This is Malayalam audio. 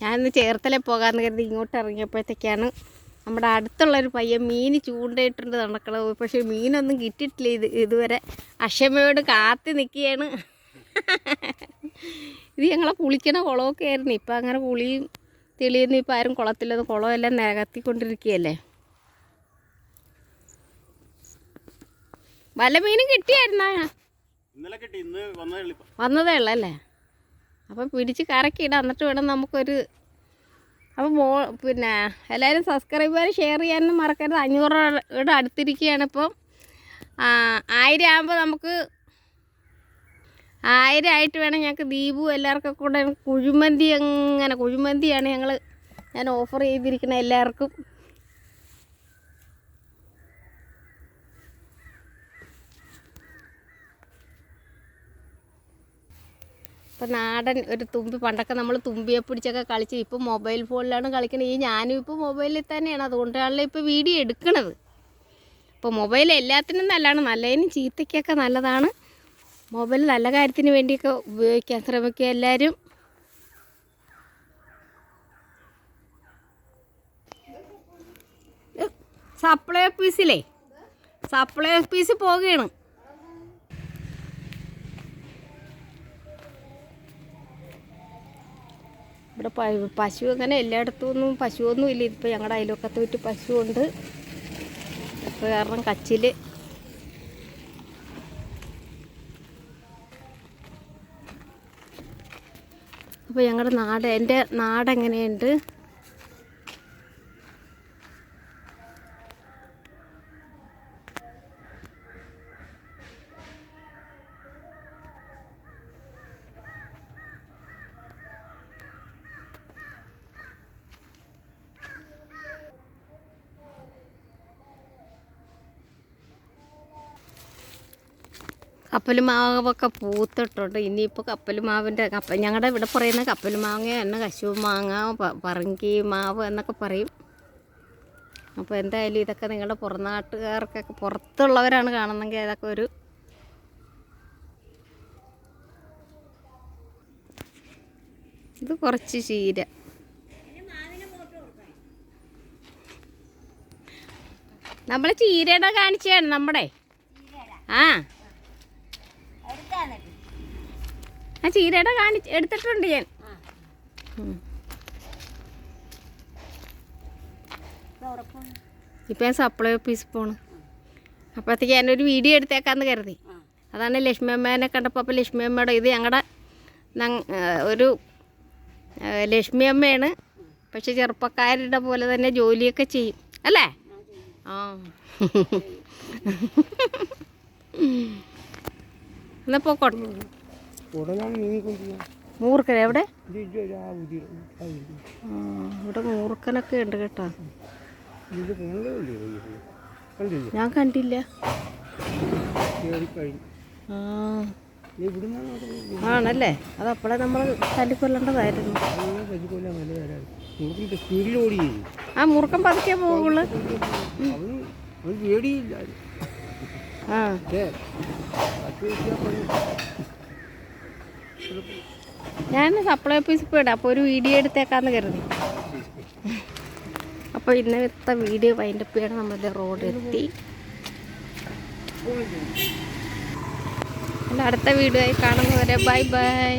ഞാനിന്ന് ചേർത്തല പോകാമെന്ന് കരുതി ഇങ്ങോട്ട് ഇറങ്ങിയപ്പോഴത്തേക്കാണ് നമ്മുടെ അടുത്തുള്ളൊരു പയ്യൻ മീൻ ചൂണ്ടയിട്ടുണ്ട് നടക്കണത് പക്ഷേ മീനൊന്നും കിട്ടിയിട്ടില്ല ഇത് ഇതുവരെ. അക്ഷമയോട് കാത്തി നിൽക്കുകയാണ് ഇത് ഞങ്ങളെ കുളിക്കണ കുളമൊക്കെ ആയിരുന്നു. ഇപ്പം അങ്ങനെ കുളിയും തെളിയുന്നു ഇപ്പം ആരും കുളത്തിലൊന്നും കുളമെല്ലാം നികത്തിക്കൊണ്ടിരിക്കുകയല്ലേ? വല്ല മീനും കിട്ടിയായിരുന്നാ. വന്നതേ ഉള്ളല്ലേ അപ്പം പിടിച്ച് കറക്കിയിടാം. എന്നിട്ട് വേണം നമുക്കൊരു അപ്പോൾ മോ പിന്നെ എല്ലാവരും സബ്സ്ക്രൈബ് ചെയ്യാൻ ഷെയർ ചെയ്യാനും മറക്കരുത്. അഞ്ഞൂറ് അടുത്തിരിക്കുകയാണ് ഇപ്പം. ആയിരം ആകുമ്പോൾ നമുക്ക് ആയിരം ആയിട്ട് വേണം ഞങ്ങൾക്ക് ദീപു എല്ലാവർക്കും കൂടെ കുഴിമന്തി അങ്ങനെ കുഴിമന്തിയാണ് ഞങ്ങൾ ഞാൻ ഓഫർ ചെയ്തിരിക്കുന്നത് എല്ലാവർക്കും. ഇപ്പം നാടൻ ഒരു തുമ്പി പണ്ടൊക്കെ നമ്മൾ തുമ്പിയെ പിടിച്ചൊക്കെ കളിച്ച് ഇപ്പം മൊബൈൽ ഫോണിലാണ് കളിക്കുന്നത് ഈ ഞാനും ഇപ്പോൾ മൊബൈലിൽ തന്നെയാണ്. അതുകൊണ്ടാണല്ലോ ഇപ്പോൾ വീഡിയോ എടുക്കണത്. ഇപ്പോൾ മൊബൈൽ എല്ലാത്തിനും നല്ലതാണ്. നല്ലതിനും ചീത്തയ്ക്കൊക്കെ നല്ലതാണ്. മൊബൈൽ നല്ല കാര്യത്തിന് വേണ്ടിയൊക്കെ ഉപയോഗിക്കാൻ ശ്രമിക്കുക എല്ലാവരും സപ്ലൈ ഓഫീസിലേ? സപ്ലൈ ഓഫീസിൽ പോവുകയാണ്. ഇവിടെ പശു അങ്ങനെ എല്ലായിടത്തും ഒന്നും പശുവൊന്നും ഇല്ല. ഇപ്പോൾ ഞങ്ങളുടെ അയൽവക്കത്ത് വിട്ട് പശുവുണ്ട്. അപ്പോൾ കാരണം കച്ചിൽ അപ്പോൾ ഞങ്ങളുടെ നാട് എന്റെ നാട് കപ്പൽ മാവൊക്കെ പൂത്തിട്ടുണ്ട്. ഇനിയിപ്പോൾ കപ്പൽ മാവിന്റെ കപ്പ ഞങ്ങളുടെ ഇവിടെ പറയുന്ന കപ്പൽ മാങ്ങ എന്ന കശുവ മാങ്ങ പറങ്കി മാവ് എന്നൊക്കെ പറയും. അപ്പോൾ എന്തായാലും ഇതൊക്കെ നിങ്ങളുടെ പുറനാട്ടുകാർക്കൊക്കെ പുറത്തുള്ളവരാണ് കാണുന്നെങ്കിൽ അതൊക്കെ ഒരു ഇത് കുറച്ച് ചീര. നമ്മൾ ചീരയുടെ കാണിച്ചാണ് നമ്മുടെ. ആ. ആ ചീരയുടെ കാണി എടുത്തിട്ടുണ്ട് ഞാൻ. ഇപ്പൊ ഞാൻ സപ്ലൈ ഓഫീസിൽ പോണു. അപ്പോഴത്തേക്ക് ഞാനൊരു വീഡിയോ എടുത്തേക്കാന്ന് കരുതി. അതാണ് ലക്ഷ്മി അമ്മേനെ കണ്ടപ്പോൾ അപ്പോൾ ലക്ഷ്മി അമ്മയുടെ ഇത് ഞങ്ങളുടെ ഒരു ലക്ഷ്മി അമ്മയാണ്. പക്ഷെ ചെറുപ്പക്കാരുടെ പോലെ തന്നെ ജോലിയൊക്കെ ചെയ്യും. അല്ലേ? ആ. എന്നാ പോക്കോട്ടെ മൂർക്കൻ എവിടെ? ഇവിടെ മൂർക്കനൊക്കെ ഉണ്ട് കേട്ടോ. ഞാൻ കണ്ടില്ല. ആണല്ലേ? അത് അപ്പോഴേ നമ്മൾ തല്ലിക്കൊല്ലേണ്ടതായിരുന്നു. ആ മുറുക്കം പതുക്കെ പോകുള്ളു ആ. ഞാൻ സപ്ലൈ ഓഫീസിൽ പോയിടാം അപ്പോൾ ഒരു വീഡിയോ എടുത്തേക്കാന്ന് കരുതി. അപ്പോൾ ഇന്നത്തെ വീഡിയോ വൈൻഡപ്പ് ചെയ്യണം. നമ്മളുടെ റോഡ് എത്തി. അല്ല അടുത്ത വീഡിയോ ആയി കാണുന്നവരെ ബൈ ബൈ